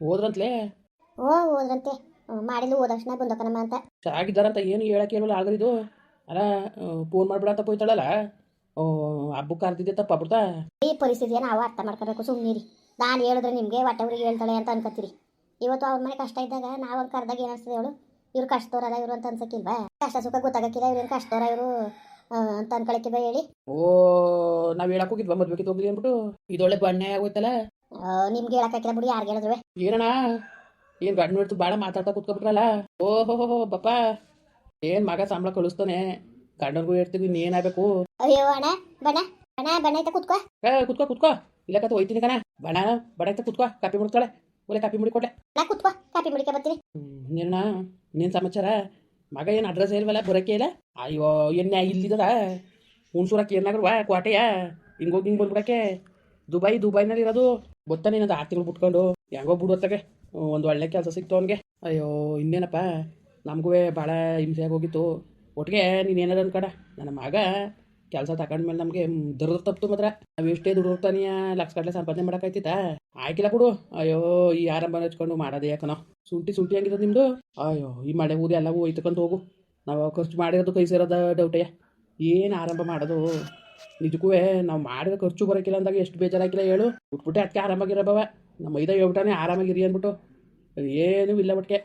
ಹೋದ್ರಂತ್ಲೇ? ಓ ಹೋದ್ರಂತೆ. ಮಾಡಿಲ್ಲ ಮಾಡಿದ್ಲು ಬಂದಕ್ಕನಮ್ಮ ಅಂತ. ಚೆನ್ನಾಗಿದ್ದಾರಂತ ಏನು ಹೇಳಕ್ಕೆ ಇಲ್ವಲ್ಲ ಆಗಲಿದು ಅಲ್ಲ ಫೋನ್ ಮಾಡ್ಬಿಡ ಅಂತ ಹೋಯ್ತಾಳಲ್ಲ ಹಬ್ಬಕ್ಕೆ ಕರ್ದಿದ್ದೆ ಬಿಡ್ತಾ ಈ ಪರಿಸ್ಥಿತಿಯ ನಾವು ಅರ್ಥ ಮಾಡ್ಕೋಬೇಕು ಸುಮ್ಮನಿರಿ ನಾನು ಹೇಳಿದ್ರೆ ನಿಮಗೆ ಹೊಟ್ಟೆವ್ರಿಗೆ ಹೇಳ್ತಾಳೆ ಅಂತ ಅನ್ಕೋತೀರಿ. ಇವತ್ತು ಅವ್ರ ಮನೆ ಕಷ್ಟ ಇದ್ದಾಗ ನಾವು ಅವ್ರು ಕರೆದಾಗ ಏನಿಸ್ತದೆ ಅವಳು ಇವ್ರು ಕಷ್ಟದವ್ರಲ್ಲ ಇವರು ಅಂತ ಅನ್ಸಕ್ಕಿಲ್ವಾ? ಕಷ್ಟ ಸುಖ ಗೊತ್ತಾಗಕ್ಕಿಲ್ಲ ಇವ್ರೇನು ಕಷ್ಟದವ್ರ ಇವರು ಅಂತ ಅನ್ಕೊಳಕ್ಕೆ ಬೈ ಹೇಳಿ. ಓ ನಾವು ಹೇಳಕ್ ಹೋಗಿದ್ವಾ ಮದ್ವೆಗೆ ಹೋಗ್ಲಿ ಅಂದ್ಬಿಟ್ಟು? ಇದೊಳ್ಳೆ ಬಣ್ಣೆ ಆಗೋಯ್ತಲ್ಲ? ನಿಮ್ಗೆ ಹೇಳಕ್ಕಾಗಿಲ್ಲ ಬಿಡಿ ಯಾರು ಹೇಳಿದ್ರು ಏನಣ್ಣ ಏನು ಗಂಡು ನೋಡ್ತು ಬಾಳ ಮಾತಾಡ್ತಾ ಕೂತ್ಕೊಬಿಟ್ರಲ್ಲ? ಓಹೋ ಬಪ್ಪ. ಏನ್ ಮಗ ಸಂಬಳ ಕಳಿಸ್ತಾನೆ. ಗಂಡನ್ಗೂ ಹೇಳ್ತೀವಿ ಏನಾಗಬೇಕು ಅಯ್ಯೋ ಅಣ್ಣ ಬಣ್ಣ ಅಣ್ಣ ಬಣ್ಣ ಆಯ್ತಾ ಕುತ್ಕೋ. ಏ ಕುತ್ಕೋ ಕುತ್ಕೋ. ಇಲ್ಲ ಕತೆ ಹೋಯ್ತೀನಿ ಕಣ. ಬಣ ಬಡ ಐತೆ ಕುತ್ಕೋ. ಕಾಪಿ ಮುಡ್ತಾಳೆ ಒಳ್ಳೆ ಕಾಪಿ ಮುಡಿ ಕೊಟ್ಟೆ ನಾ ಕುತ್ಕೋ. ಕಾಪಿ ಮುಡಿಕೆ ಬರ್ತೀನಿ. ನೀನ ನೀನು ಸಮಾಚಾರ? ಮಗ ಏನು ಅಡ್ರೆಸ್ ಇಲ್ವಲ್ಲ ಬರೋಕೆ ಇಲ್ಲ? ಅಯ್ಯೋ ಎಣ್ಣೆ ಇಲ್ಲಿದ್ದದ ಹುಣ್ಸೂರಕ್ಕೆ ವಾ ಕ್ವಾಟೆಯಾ? ಹಿಂಗೋಗಿ ಹಿಂಗೆ ಬಂದ್ಬಿಡಕ್ಕೆ. ದುಬೈ ದುಬೈನಲ್ಲಿ ಇರೋದು ಗೊತ್ತಾ ಆರು ತಿಂಗಳು ಬಿಟ್ಕೊಂಡು. ಹೆಂಗೋ ಬಿಡುವತ್ತಾಗೆ ಒಂದು ಒಳ್ಳೆ ಕೆಲಸ ಸಿಕ್ತು ಅವನಿಗೆ. ಅಯ್ಯೋ, ಇನ್ನೇನಪ್ಪ? ನಮಗೂ ಭಾಳ ಹಿಂಸೆ ಹೋಗಿತ್ತು. ಒಟ್ಟಿಗೆ ನೀನು ಏನಾರ ಅನ್ಕಡ ನನ್ನ ಮಗ ಕೆಲಸ ತಗೊಂಡ್ಮೇಲೆ ನಮಗೆ ದರದ ತಪ್ಪಿತು ಮಾತ್ರ. ನಾವು ಎಷ್ಟೇ ದುಡ್ಡಿರ್ತಾನೆಯ ಲಕ್ಷ ಸಂಪಾದನೆ ಮಾಡೋಕ್ಕಾಯ್ತಿತ್ತಾ? ಆಯ್ಕಿಲ್ಲ ಕೊಡು. ಅಯ್ಯೋ, ಈ ಆರಂಭ ಹಚ್ಕೊಂಡು ಮಾಡೋದೇ ಯಾಕನೋ? ಶುಂಠಿ ಶುಂಠಿ ಹಂಗಿರೋದು ನಿಮ್ಮದು ಅಯ್ಯೋ, ಈ ಮಳೆ ಊದಿ ಎಲ್ಲವೂ ಒಯ್ತಕೊಂಡು ಹೋಗು. ನಾವು ಖರ್ಚು ಮಾಡಿರೋದು ಕೈ ಸೇರೋದ ಡೌಟೇ. ಏನು ಆರಂಭ ಮಾಡೋದು? ನಿಜಕ್ಕೂ ನಾವು ಮಾಡಿದ ಖರ್ಚು ಬರೋಕ್ಕಿಲ್ಲ ಅಂದಾಗ ಎಷ್ಟು ಬೇಜಾರಾಗಿಲ್ಲ ಹೇಳು. ಬಿಟ್ಬಿಟ್ಟೆ ಅದಕ್ಕೆ ಆರಾಮಾಗಿರಬವ ನಮ್ಮ ಮೈದ ಹೇಳ್ಬಿಟ್ಟಾನೆ ಆರಾಮಾಗಿರಿ ಅಂದ್ಬಿಟ್ಟು. ಏನೂ ಇಲ್ಲ ಬಟ್ಕೆ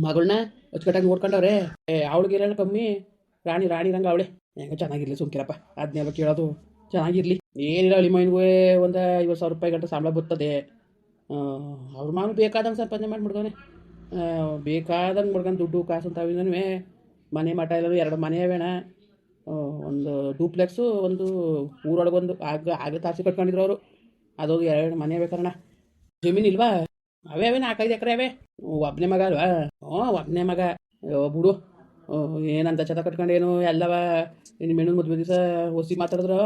ಮಗಳನ್ನ ಅಚ್ಚುಕಟ್ಟಾಗಿ ನೋಡ್ಕೊಂಡವ್ರೆ. ಏ ಅವಳಿಗೆ ಇರೋಣ ಕಮ್ಮಿ? ರಾಣಿ ರಾಣಿ ರಂಗ ಅವಳೆ. ಹೆಂಗೆ ಚೆನ್ನಾಗಿರ್ಲಿ ಸುಮ್ಕಿರಪ್ಪ. ಅದನ್ನೆಲ್ಲ ಕೇಳೋದು. ಚೆನ್ನಾಗಿರಲಿ. ಏನಿಲ್ಲ ಅಳಿ ಮೈನ್ಗೂ ಒಂದು ಐವತ್ತು ಸಾವಿರ ರೂಪಾಯಿ ಗಂಟೆ ಸಂಬಳ ಬರ್ತದೆ. ಅವ್ರ ಮಾವನು ಬೇಕಾದಂಗೆ ಸಂಪಾದನೆ ಮಾಡಿಬಿಡ್ತಾನೆ ಬೇಕಾದಂಗೆ ಮಾಡ್ಕೊಂಡು ದುಡ್ಡು ಕಾಸು ಅಂತ ಮನೆ ಮಠ ಇಲ್ಲ ಎರಡು ಮನೆ ಆ, ಒಂದು ಡೂಪ್ಲೆಕ್ಸು ಒಂದು ಊರೊಳಗೊಂದು ಆಗ ಆಗಲೇ ತಾಸಿ ಕಟ್ಕೊಂಡಿದ್ರು ಅವರು. ಅದೊಂದು ಎರಡು ಮನೆ ಬೇಕಣ್ಣ ಜಮೀನು ಇಲ್ವಾ? ಅವೇ ಅವೇ, ನಾಲ್ಕೈದು ಎಕರೆ ಅವೇ. ಒಬ್ಬನೇ ಮಗ ಅಲ್ವಾ? ಹ್ಞೂ ಒಬ್ಬನೇ ಮಗ. ಬಿಡು. ಏನಂತ ಚದ ಕಟ್ಕೊಂಡೇನು? ಎಲ್ಲವ ಇನ್ನು ಮೆಣ್ಣು ಮದುವೆ ದಿವಸ ಹೊಸಿ ಮಾತಾಡಿದ್ರು.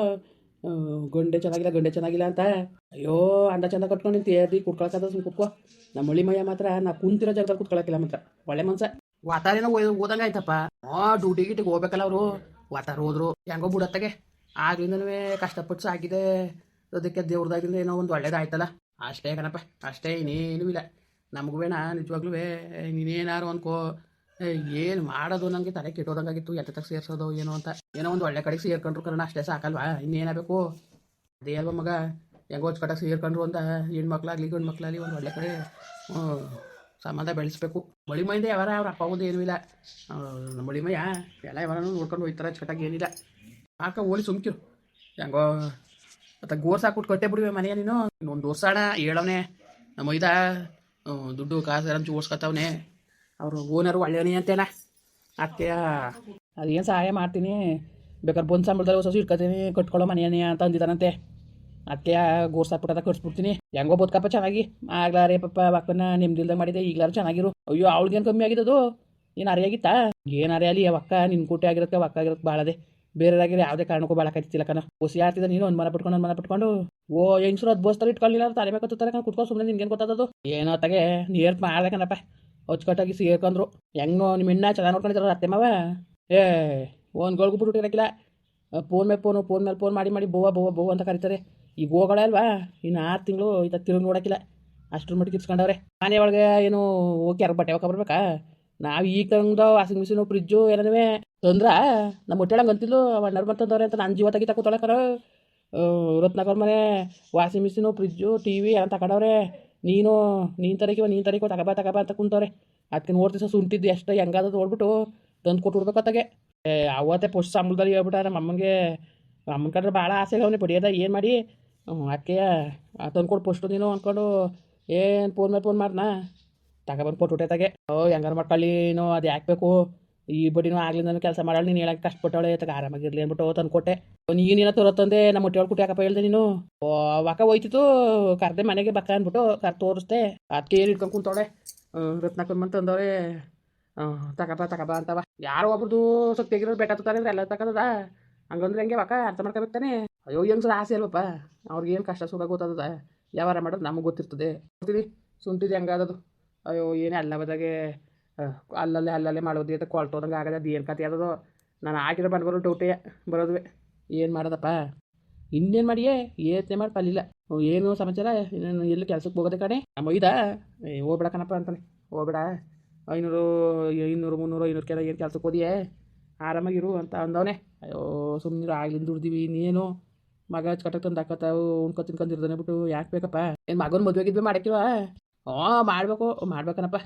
ಗಂಡೆ ಚೆನ್ನಾಗಿಲ್ಲ ಗಂಡೆ ಚೆನ್ನಾಗಿಲ್ಲ ಅಂತ. ಅಯ್ಯೋ, ಅಂದ ಚಂದ ಕಟ್ಕೊಂಡು ತೇರಿ ಕುಟ್ಕೊಳಕ್ಕದ ಸುಮ್ ಕುತ್ಕೋ. ನಮ್ಮ ಮಳಿ ಮಯ್ಯ ಮಾತ್ರ ನಾ ಕುಂತಿರೋ ಜಾಗದಲ್ಲಿ ಕುತ್ಕೊಳಕ್ಕಿಲ್ಲ ಮಾತ್ರ. ಒಳ್ಳೆ ಮನ್ಸ. ವಾತಾವರಣ ಓದಂಗೆ ಆಯ್ತಪ್ಪ. ಹ್ಞೂ ಡ್ಯೂಟಿ ಗಿಟಿಗೆ ಹೋಗ್ಬೇಕಲ್ಲ ಅವರು. ವಾತಾರ ಹೋದ್ರು, ಹೆಂಗೋ ಬಿಡತ್ತಗೆ. ಆಗ್ಲಿಂದನೂ ಕಷ್ಟಪಟ್ಟು ಸಾಕಿದೆ. ಅದಕ್ಕೆ ದೇವ್ರದಾಗಿಂದ ಏನೋ ಒಂದು ಒಳ್ಳೇದಾಯ್ತಲ್ಲ. ಅಷ್ಟೇ ಕಣಪ್ಪ, ಅಷ್ಟೇ ಇನ್ನೇನೂ ಇಲ್ಲ. ನಮಗೂ ಬೇಡ ನಿಜವಾಗ್ಲೂ ನೀನೇನಾರು ಅನ್ಕೋ. ಏನು ಮಾಡೋದು ನನಗೆ ತಲೆ ಕೆಟ್ಟೋದಂಗಾಗಿತ್ತು. ಎತ್ತ ಸೇರ್ಸೋದು, ಏನೋ ಅಂತ. ಏನೋ ಒಂದು ಒಳ್ಳೆ ಕಡೆಗೆ ಸೇರ್ಕೊಂಡ್ರು ಕಾರಣ ಅಷ್ಟೇ ಸಾಕಲ್ವಾ? ಇನ್ನೇನಾಗಬೇಕು? ಅದೇ ಅಲ್ವ ಮಗ? ಹೆಂಗೋ ಕಡೆಗೆ ಸೇರ್ಕೊಂಡ್ರು ಅಂತ ಹೆಣ್ಮಕ್ಳಾಗಲಿ ಗಂಡು ಮಕ್ಳಾಗಲಿ ಒಂದು ಒಳ್ಳೆ ಕಡೆ ಸಂಬಂಧ ಬೆಳೆಸ್ಬೇಕು. ಮಳಿ ಮೈಂದ ಯಾವಾರ ಅವ್ರ ಅಪ್ಪ ಒಂದು ಏನೂ ಇಲ್ಲ. ನಮ್ಮ ಮಳಿ ಮಯ್ಯ ಎಲ್ಲ ಯಾವಾರ ನೋಡ್ಕೊಂಡು ಹೋಗ್ತಾರೆ ಚಟಾಗಿ ಏನಿಲ್ಲ. ಆಕ ಓಲಿ ಸುಮ್ಕಿರು. ಹೆಂಗೋ, ಮತ್ತೆ ಗೋರ್ಸ್ ಹಾಕ್ಬಿಟ್ಟು ಕಟ್ಟೆ ಬಿಡುವೆ ಮನೆಯ ನೀನು. ಒಂದು ವರ್ಷಾಣ ಹೇಳವನೆ. ನಮ್ಮ ಮೈದ ದುಡ್ಡು ಕಾಸು ಎಲ್ಲ ಜೋಡ್ಸ್ಕೊತಾವನೆ. ಅವರು ಓನರು ಒಳ್ಳೆಯವನಿ ಅಂತೇನ. ಅತ್ತೆಯ ಅದೇನು ಸಹಾಯ ಮಾಡ್ತೀನಿ. ಬೇಕಾದ್ರೆ ಬಂದು ಸಂಬಳದಲ್ಲಿ ಹೊಸ ಇಟ್ಕೊತೀನಿ. ಕಟ್ಕೊಳ್ಳೋ ಮನೆಯನೇ ಅಂತ ಅಂದಿದ್ದಾನಂತೆ. ಅದಕ್ಕೆ ಗೋರ್ಸ್ ಹಾಕ್ಬಿಟ್ಟ ಕಟ್ಸ್ಬಿಡ್ತೀನಿ ಹೆಂಗೋ ಬದುಕಪ್ಪ, ಚೆನ್ನಾಗಿ. ಆಗ್ಲಾರೇ ಪಪ್ಪ ಅಕ್ಕನ ನಿಮ್ದಿಲ್ದಂಗೆ ಮಾಡಿದೆ. ಈಗ್ಲಾರು ಚೆನ್ನಾಗಿರು. ಅಯ್ಯೋ ಅವಳಿಗೇನು ಕಮ್ಮಿ ಆಗಿದ್ದದು? ಏನು ಅರಿಯಾಗಿತ್ತಾ ಏನು ಅರಿಯಲಿ ಅವಕ್ಕ ನಿನ್ನ ಕೂಟೆ ಆಗಿರೋದಕ್ಕೆ ಅವಕ್ಕ ಆಗಿರೋದಕ್ಕೆ ಭಾಳದೆ ಬೇರೆದಾಗಿರೋ ಯಾವುದೇ ಕಾರಣಕ್ಕೂ ಬಾಳಕಾಯ್ತಿಲ್ಲ ಕಣ ಹೊಸ ಆಡ್ತಿದ್ದ ನೀನು, ಒಂದು ಮನ ಪಟ್ಕೊಂಡು, ಒಂದು ಮನ ಪಟ್ಕೊಂಡು. ಓ, ಹೆಂಗ್ಸ್ರು ಅದು ಬಸ್ ಇಟ್ಕೊಳ್ಳಿಲ್ಲ ತಲೆ ಕತ್ತುತ್ತಾರೆ ಕಣ ಕುತ್ಕೊಂಡು ಸುಮ್ಮನೆ ನಿನ್ಗೇನು ಗೊತ್ತದದು ಏನೋ ತಗೆ ನೀರು ಮಾಡ್ದೆ ಕಣಪ್ಪ. ಅಚ್ಚುಕಟ್ಟಾಗಿ ಸೇರ್ಕೊಂಡ್ರು ಹೆಂಗೋ ನಿಮ್ಮ ಹೆಣ್ಣ ಚೆನ್ನಾಗಿ ನೋಡ್ಕೊಂಡಿದ್ರು ಅತ್ತೆ ಮಾವ? ಏ, ಒಂದು ಗೋಳ್ಗು ಬಿಟ್ಟಿರಕ್ಕಿಲ್ಲ ಫೋನ್ ಮೇಲೆ ಫೋನು, ಫೋನ್ ಮೇಲೆ ಫೋನ್ ಮಾಡಿ ಮಾಡಿ, ಬೋವಾ ಬೋವಾ ಬೋವಾ ಅಂತ ಕರೀತಾರೆ. ಈಗ ಹೋಗೋಳೆ ಅಲ್ವಾ? ಇನ್ನು ಆರು ತಿಂಗಳು ಇತ್ತ ತಿರುಗಿ ನೋಡೋಕ್ಕಿಲ್ಲ. ಅಷ್ಟ್ರ ಮಟ್ಟಿಗೆ ಇಸ್ಕೊಂಡವ್ರೆ ಮನೆ ಒಳಗೆ ಏನು ಓಕೆ ಯಾರು ಬಟ್ಟೆ ಬರ್ಬೇಕಾ ನಾವು ಈಗ ತಂದು ವಾಷಿಂಗ್ ಮಿಷಿನು, ಫ್ರಿಜ್ಜು ಏನೇ ತಂದ್ರ? ನಮ್ಮ ಹೊಟ್ಟೆಳಂಗೆ ಅಂತಿದ್ಲು. ಅಣ್ಣವ್ರು ಬರ್ತದವ್ರೆ ಅಂತ ನಾನು ಜೀವ ತೆಗಿತಾ ಕೂತೊಳಕರ ಮನೆ washing machine, fridge, T V ಎಲ್ಲ ತಗೊಂಡವ್ರೆ ನೀನು ನೀನು ತರಕಿವ ನೀನು ತರಕಿವ ತಗಬ ತಗಬ ಅಂತ ಕುಂತವ್ರೆ. ಅದಕ್ಕೆ ದಿವಸ ಸುಂಟಿದ್ದು ಎಷ್ಟು ಹೆಂಗಾದ ನೋಡ್ಬಿಟ್ಟು ತಂದು ಕೊಟ್ಬಿಡ್ಬೇಕು ಅತ್ತಾಗೆ. ಏ, ಅವತ್ತೇ ಪುಷ್ ಸಂಬಳದಲ್ಲಿ ಹೇಳ್ಬಿಟ್ಟ ನಮ್ಮ ಅಮ್ಮನಿಗೆ ಭಾಳ ಆಸೆ ಅವನೇ ಪಡಿಯೋದ? ಏನು ಮಾಡಿ? ಅದಕ್ಕೆ ತಂದು ಕೊಡು ಪೋಸ್ಟು ನೀನು ಅಂದ್ಕೊಂಡು ಏನು ಫೋನ್ ಮೇಲೆ ಫೋನ್ ಮಾಡ್ನಾ ತಗೊಬಂದು ಕೊಟ್ಬಿಟ್ಟೆ ತಗೆ. ಓ, ಹೆಂಗಾರು ಮಾಡ್ಕೊಳ್ಳಿ ಏನೋ ಅದು ಯಾಕಬೇಕು ಈ ಬಡಿನೂ ನಾನು ಕೆಲಸ ಮಾಡಲ್ಲ ನೀನು ಹೇಳಕ್ಕೆ ಕಷ್ಟಪಟ್ಟವಳೆ, ತಗ ಆರಾಮಾಗಿರ್ಲಿ ಅಂದ್ಬಿಟ್ಟು ತಂದ್ಕೊಟ್ಟೆ ನೀನೇನೋ ತೋರತ್ತಂದೆ, ನಮ್ಮ ಹೊಟ್ಟೆ ಒಳಗೆ ಯಾಕಪ್ಪ ಹೇಳ್ದೆ ನೀನು. ವಕ ಹೋಯ್ತಿತ್ತು, ಕರ್ದೆ ಮನೆಗೆ ಬಕ್ಕ ಅಂದ್ಬಿಟ್ಟು ಕರ್ ತೋರಿಸ್ದೆ. ಅದಕ್ಕೆ ಏನು ಇಟ್ಕೊಂಡು ಕುಂತವಳೆ? ರತ್ನಾಕನ್ ಬಂದು ತಂದವ್ರೆ. ತಗಬ ತಗಬ ಅಂತವ. ಯಾರೋ ಒಬ್ರದ್ದು ಸ್ವಲ್ಪ ಬೆಟ್ಟ ತುತ್ತಾರೆ ಅಂದ್ರೆ ಎಲ್ಲ ತಗೋದ ಹಂಗಂದ್ರೆ ಹೆಂಗೆ ವಕ ಅರ್ಥ ಮಾಡ್ಕೋಬೇಕು ತಾನೆ? ಅಯ್ಯೋ ಹೆಂಗ್ಸರ ಆಸೆ ಅಲ್ವಪ್ಪ? ಅವ್ರಿಗೆ ಏನು ಕಷ್ಟ ಸುಖ ಗೊತ್ತದ ವ್ಯವಹಾರ ಮಾಡೋದು ನಮಗೆ ಗೊತ್ತಿರ್ತದೆ. ಗೊತ್ತಿರಿ ಸುಂಟಿದೆ ಹೆಂಗಾದದು. ಅಯ್ಯೋ, ಏನೇ ಅಲ್ಲ ಬದಾಗೆ ಅಲ್ಲಲ್ಲೇ ಅಲ್ಲಲ್ಲೇ ಮಾಡೋದು ಅಂತ ಕೊಳ್ತೋದಂಗೆ ಆಗದೆ ಅದು ಏನು ಕತೆ ಅದೋ ನಾನು ಹಾಕಿರೋ ಬರೋ ಡೌಟೇ ಬರೋದುವೆ. ಏನು ಮಾಡೋದಪ್ಪ? ಇನ್ನೇನು ಮಾಡಿಯೇ? ಏತೆ ಮಾಡಿ ಪಲ್ಲಿಲ್ಲ. ಏನು ಸಮಾಚಾರ? ಇನ್ನೇನು, ಎಲ್ಲಿ ಕೆಲಸಕ್ಕೆ ಹೋಗೋದೆ ಕಡೆ ನಮ್ಮ ಇದಾ ಹೋಗ್ಬೇಡ ಕಣಪ್ಪ ಅಂತಾನೆ. ಹೋಗ್ಬೇಡ. ಐನೂರು, ಇನ್ನೂರು, ಮುನ್ನೂರು ಐನೂರು ಕೆಲ ಏನು ಕೆಲಸಕ್ಕೆ ಹೋದಿಯೇ? ಆರಾಮಾಗಿರು ಅಂತ ಅಂದವನೇ. ಅಯ್ಯೋ ಸುಮ್ಮನೆ ಆಗ್ಲಿಂದ ದುಡ್ದೀವಿ ಇನ್ನೇನು? ಮಗ ಕಟಕ್ ತಂದು ಹಾಕತ್ತಾವು, ಉಣ್ಕೊ ತಿನ್ಕೊಂಡಿರ್ದಾನೆ ಬಿಟ್ಟು, ಯಾಕೆ ಬೇಕಪ್ಪ? ಏನು ಮಗನ ಮದುವೆಗಿದ್ವಿ ಮಾಡಕ್ಕಿವ ಹಾಂ, ಮಾಡಬೇಕು, ಮಾಡ್ಬೇಕನಪ್ಪ.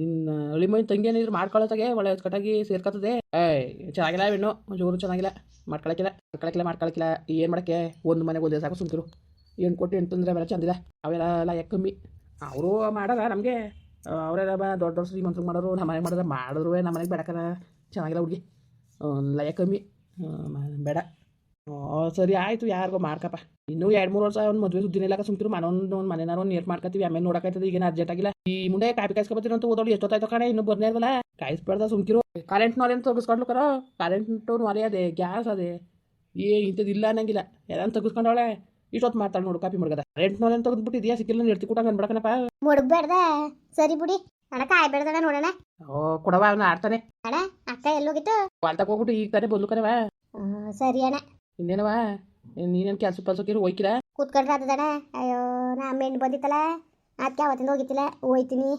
ನಿನ್ನ ಅಳಿ ಮೈನ್ ತಂಗಿ ಏನಿದ್ರು ಮಾಡ್ಕೊಳತಾಗೆ ಒಳ್ಳೆ ಕಟ್ಟಾಗಿ ಸೇರ್ಕೊತದೆ ಏಯ್, ಚೆನ್ನಾಗಿಲ್ಲ ಹೆಣ್ಣು, ಜೋರು ಚೆನ್ನಾಗಿಲ್ಲ, ಮಾಡ್ಕೊಳಕಿಲ್ಲ ಮಾಡ್ಕೊಳಕಿಲ್ಲ ಮಾಡ್ಕೊಳಕಿಲ್ಲ. ಏನು ಮಾಡಕ್ಕೆ? ಒಂದು ಮನೆಗೆ ಒಂದೇ ಸಾಕು ಸುಮ್ಕಿರು. ಏನು ಕೊಟ್ಟು ಎಂಟು ತಂದ್ರೆ ಅವೆಲ್ಲ ಚಂದಿಲ್ಲ. ಅವೆಲ್ಲ ಕಮ್ಮಿ. ಅವರು ಮಾಡಲ್ಲ ನಮಗೆ. ಅವರೆಲ್ಲ ದೊಡ್ಡ ದೊಡ್ಡ ಶ್ರೀಮಂತರು ಮಾಡೋರು, ನಮ್ಮ ಮನೆಗೆ ಮಾಡಿದ್ರೆ ಮಾಡಿದ್ರು ನಮ್ಮ ಮನೆಗೆ ಬೇಡಕನ ಚೆನ್ನಾಗಿಲ್ಲ ಹುಡುಗಿ. ಲಯ ಕಮ್ಮಿ. ಬೇಡ. ಸರಿ ಆಯಿತು ಯಾರಿಗೋ ಮಾಡ್ಕಪ್ಪ ಇನ್ನೂ ಎರಡು ಮೂರು ವರ್ಷ ಒಂದು ಮದುವೆ ಸುದ್ದಿನ ಇಲ್ಲ ಸುಮ್ಕಿರು ಮನೊಂದು ಒಂದು ಮನೆನಾರು ಒಂದು ನೇರ್ ಮಾಡ್ಕತ್ತೀವಿ ಆಮೇಲೆ ನೋಡಕ್ಕಾಯ್ತದೆ ಈಗೇನು ಅರ್ಜೆಂಟ್ ಆಗಿಲ್ಲ. ಈ ಮುಂದೆ ಕಾಪಿ ಕಾಯಿಸ್ಕೊಬತ್ತೀನಿ ಅಂತ ಓದೋಳು ಎಷ್ಟೊತ್ತಾಯ್ತು ಕಣೆ ಇನ್ನೂ ಬರ್ನೇ ಇಲ್ವಲ್ಲ? ಕಾಯಿಸ್ಬೇಡ್ದ ಸುಮ್ಕಿರು. ಕರೆಂಟ್ ನೋರೇನು ತೆಗಿಸ್ಕೊಂಡ್ಲು ಕರೋ ಕರೆಂಟ್ ನೋಲೆ ಅದೇ ಗ್ಯಾಸ್ ಅದೇ. ಏ ಇಂಥದ್ದಿಲ್ಲ ಅನ್ನಂಗಿಲ್ಲ. ಎಲ್ಲ ತೆಗಿಸ್ಕೊಂಡವಳೆ? ಇಷ್ಟೊತ್ತು ಮಾಡ್ತಾಳೆ ನೋಡು ಕಾಪಿ ಮುಡ್ಗದ ಕರೆಂಟ್ ನಾಲೆನ್ ತೆಗೆದ್ಬಿಟ್ಟು ಇದೆಯಾ ಸಿಕ್ಕಿಲ್ಲ ಎಡ್ತಿ ಕೂಟ ಅನ್ಬಿಡಕನಪ್ಪ ಮುಡುಗ್ಬೇಡ್ದ ಸರಿ ಬಿಡಿ. ಅಣ್ಣ ಕಾಯಿ ಬೇಡ್ದಣ್ಣ ನೋಡೋಣ. ಓ ಕೊಡವ ಅವನು ಆಡ್ತಾನೆ. ಅಣ್ಣ ಅಕ್ಕ ಎಲ್ಲೋಗಿತ್ತು? ವಾಲ್ತಕ್ಕೆ ಹೋಗ್ಬಿಟ್ಟು ಈಗ ತಾನೇ ಬದ್ಲು ಕಣವ ಸರಿ ಅಣ್ಣ. ಇನ್ನೇನವ ನೀನೇನು ಕೆಲಸ ಪಲ್ಸಕ್ಕಿರು ಹೋಯ್ಕಿರ? ಕೂತ್ಕೊಂಡ್ರೆ ಆತದಣ್ಣ ಅಯ್ಯೋ ನಾ ಮೆಂಡ್ ಬಂದಿತ್ತಲ್ಲ ಅದಕ್ಕೆ ಅವತ್ತಿಂದ ಹೋಗಿತ್ತಿಲ್ಲ. ಹೋಯ್ತೀನಿ.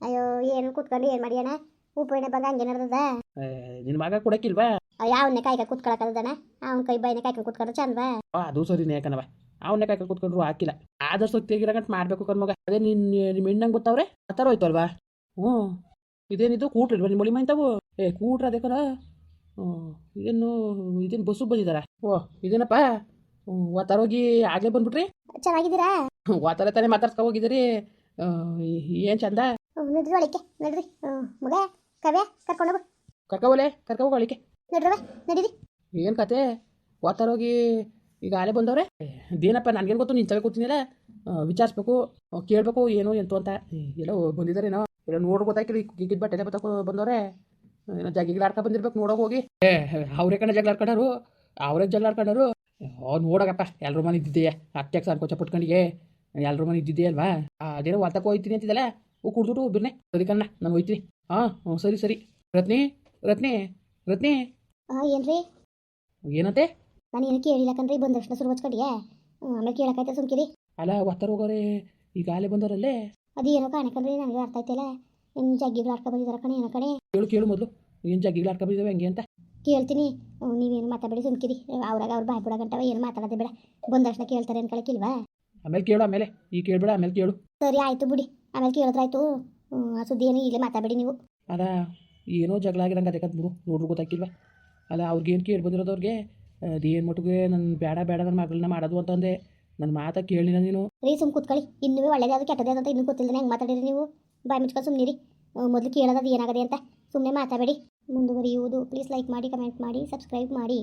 ಅಯ್ಯೋ ಏನು ಕೂತ್ಕೊಂಡು ಏನು ಮಾಡಿ ಅಣ್ಣ? ಬಂದ ಹಂಗೆ ನಡ್ದದ. ನಿನ್ನ ಮಗ ಕೊಡಕ್ಕಿಲ್ವಾ? ಯಾವನ್ನೇ ಕಾಯ್ಕ ಕೂತ್ಕೊಳಕದಣ್ಣ ಅವ್ನ ಕೈ ಬೈನ ಕಾಯ್ಕ ಕೂತ್ಕೊಂಡ್ರೆ ಚಂದವಾ ಅದು ಸರಿನೇ ಕಣವ ಅವನ್ನೇ ಕಾಯ್ಕ ಕೂತ್ಕೊಂಡ್ರು ಹಾಕಿಲ್ಲ. ಆದಷ್ಟು ಮಾಡ್ಬೇಕು ಮಾಡಬೇಕು ಕಣ್ಮಗ ಅದೇ ನಿನ್ ನಿಮ್ಮ ಹೆಣ್ಣಂಗೆ ಗೊತ್ತವ್ರೆ? ಆ ಥರ ಹೋಯ್ತಲ್ವಾ? ಹ್ಞೂ ಇದೇನಿದು? ಕೂಟ್ರಿಲ್ವಾ ನಿಮ್ಮ ಮೊಳಿ ಮಾಯ್ತಾವು ಏ ಕೂಟ್ರ ಅದೇ ಕಣ. ಹ್ಞೂ ಇದೇನು ಇದೇನು ಬಸ್ಸು ಬಂದಿದಾರ. ಓ ಇದೇನಪ್ಪ ವಾತಾರ ಹೋಗಿ ಆಗ್ಲೇ ಬಂದ್ಬಿಟ್ರಿ. ಚೆನ್ನಾಗಿದ್ದೀರಾ? ವಾತಾರ ತಾನೇ ಮಾತಾಡ್ಸ್ಕೊ ಹೋಗಿದ್ದೀರಿ. ಏನು ಚಂದ? ನಡ್ರಿ ಒಳಿಕೆ ನಡ್ರಿ. ಮಗ ಕವ್ಯ ಕರ್ಕೊಂಡೋಗು ಕರ್ಕೋಲೆ ಕರ್ಕೊ ಹೋಗಳಿಕೆ ನಡ್ರವ ನಡೀರಿ ಏನು ಕತೆ? ವಾತಾರ ಹೋಗಿ ಈಗ ಆಲೆ ಬಂದವ್ರೆ. ಇದೇನಪ್ಪ ನನಗೇನು ಗೊತ್ತು ನಿಂತವೆ ಕೂತಿನಿಲ್ಲ ವಿಚಾರಿಸ್ಬೇಕು ಕೇಳಬೇಕು ಏನು ಎಂತು ಅಂತ. ಎಲ್ಲೋ ಬಂದಿದ್ದಾರೇನೋ ಎಲ್ಲ ನೋಡ್ ಗೊತ್ತಾಯ್ಕಿಲ್ಲ ಬಟ್ಟೆ ಎಲ್ಲ ಬತ್ತಕೊ ಬಂದವ್ರೆ. ಏನೋ ಜಗ್ಗಿಗಳು ಆಡ್ಕೊ ಬಂದಿರ್ಬೇಕು ನೋಡೋಕೆ ಹೋಗಿ. ಏ ಅವ್ರೇ ಕಣ ಜಗಳ ಆಡ್ಕೊಂಡರು ಅವರೇ ಜಗಳ ಆಡ್ಕೊಂಡರು. ಓ ನೋಡಕಪ್ಪ ಎಲ್ರ ಮನೆ ಇದ್ದಿದ್ದೆ. ಅತ್ಯಾಗ ಅನ್ಕೋಚ ಪಟ್ಕೊಂಡಿಗೆ. ಎಲ್ಲರೂ ಮನೆ ಇದ್ದಿದ್ದೆ ಅಲ್ವಾ? ಆ, ಅದೇನೋ ಒತ್ತಕ್ಕೆ ಹೋಯ್ತೀನಿ ಅಂತಿದ್ದಲ್ಲ? ಹೂ ಕುಡ್ದುಟ್ಟು ಬಿರ್ನೆ. ಸರಿ ಕಣ್ಣ ನಾನು ಹೋಯ್ತೀನಿ. ಹಾಂ ಹ್ಞೂ ಸರಿ ಸರಿ. ರತ್ನಿ ರತ್ನಿ ರತ್ನಿ. ಹಾಂ ಏನ್ರಿ? ಏನಂತೆ ನಾನು ಏನಕ್ಕೆ ಕೇಳಿಲ್ಲ ಕಣ್ರಿ ಬಂದ ತಕ್ಷಣ ಶುರು ಹಚ್ಕೊಂಡಿಯಾ? ಆಮೇಲೆ ಕೇಳಕ್ಕಾಯ್ತಾ ಸುಮ್ಕಿರಿ. ಅಲ್ಲ ಒತ್ತರ ಹೋಗೋರೆ ಈಗ ಆಲೆ ಬಂದವರಲ್ಲೇ? ಅದೇನೋ ಕಾಣಕಂದ್ರಿ ನನಗೆ ಅರ್ಥ ಆಯ್ತಿಲ್ಲ. ನಿಮ್ಮ ಜಗ್ಗಿಗಳು ಆಡ್ಕೊ ಬಂದಿದ್ದಾರ ಕಣೆ ಏನೋ ಕಣೆ. ಕೇಳು ಕೇಳು ಮೊದಲು. ಏನು ಜಗ್ಗಿಗಳು ಆಡ್ಕೊ ಬಂದಿದ್ದಾವೆ ಹೆಂಗೆ ಅಂತ. ಕೇಳ್ತೀನಿ. ನೀವೇನು ಮಾತಾಡಬೇಡಿ ಸುಮ್ಕಿರಿ. ಅವ್ರಾಗ ಅವ್ರು ಬಾಯ್ ಬಿಡಗಂಟವ ಏನು ಮಾತಾಡೋದೇ ಬೇಡ. ಬಂದ ತಕ್ಷಣ ಕೇಳ್ತಾರೆ ಅನ್ಕೊಳಕ್ಕಿಲ್ವಾ ಆಮೇಲೆ ಕೇಳು ಆಮೇಲೆ. ಈಗ ಕೇಳ್ಬೇಡ ಆಮೇಲೆ ಕೇಳು. ಸರಿ ಆಯ್ತು ಬಿಡಿ. ಆಮೇಲೆ ಕೇಳಿದ್ರಾಯ್ತು. ಆ ಸುದ್ದಿ ಏನು ಇಲ್ಲೇ ಮಾತಾಡಬೇಡಿ ನೀವು. ಅದ ಏನೋ ಜಗಳ ಆಗಿರಂಗೆ ಅದಕ್ಕೆ ಬಿಡು ನೋಡ್ರು ಗೊತ್ತಾಗಿಲ್ವಾ ಅಲ್ಲ ಅವ್ರಿಗೇನು ಕೇಳಿ ಬಂದಿರೋದವ್ರಿಗೆ ಅದೇನು ಮಟ್ಟಿಗೆ ನನ್ನ ಬೇಡ ಬೇಡ ನನ್ನ ಮಗಳನ್ನ ಮಾಡೋದು ಅಂತಂದೆ ನನ್ನ ಮಾತಾ ಕೇಳಿನ ನೀನು. ರೀ ಸುಮ್ ಕೂತ್ಕೊಳ್ಳಿ ಇನ್ನೂ ಒಳ್ಳೇದೇ ಅದು ಕೆಟ್ಟದೇ ಅಂತ ಇನ್ನೂ ಗೊತ್ತಿಲ್ಲ ಹೆಂಗೆ ಮಾತಾಡಿರಿ ನೀವು? ಬಾಯ್ ಮುಚ್ಕೊಂಡು ಸುಮ್ಮನಿರಿ ಮೊದಲು ಕೇಳೋದು ಏನಾಗದೆ ಅಂತ ಸುಮ್ಮನೆ ಮಾತಾಡಬೇಡಿ ಮುಂದುವರಿಯುವುದು. ಪ್ಲೀಸ್ ಲೈಕ್ ಮಾಡಿ ಕಮೆಂಟ್ ಮಾಡಿ ಸಬ್ಸ್ಕ್ರೈಬ್ ಮಾಡಿ.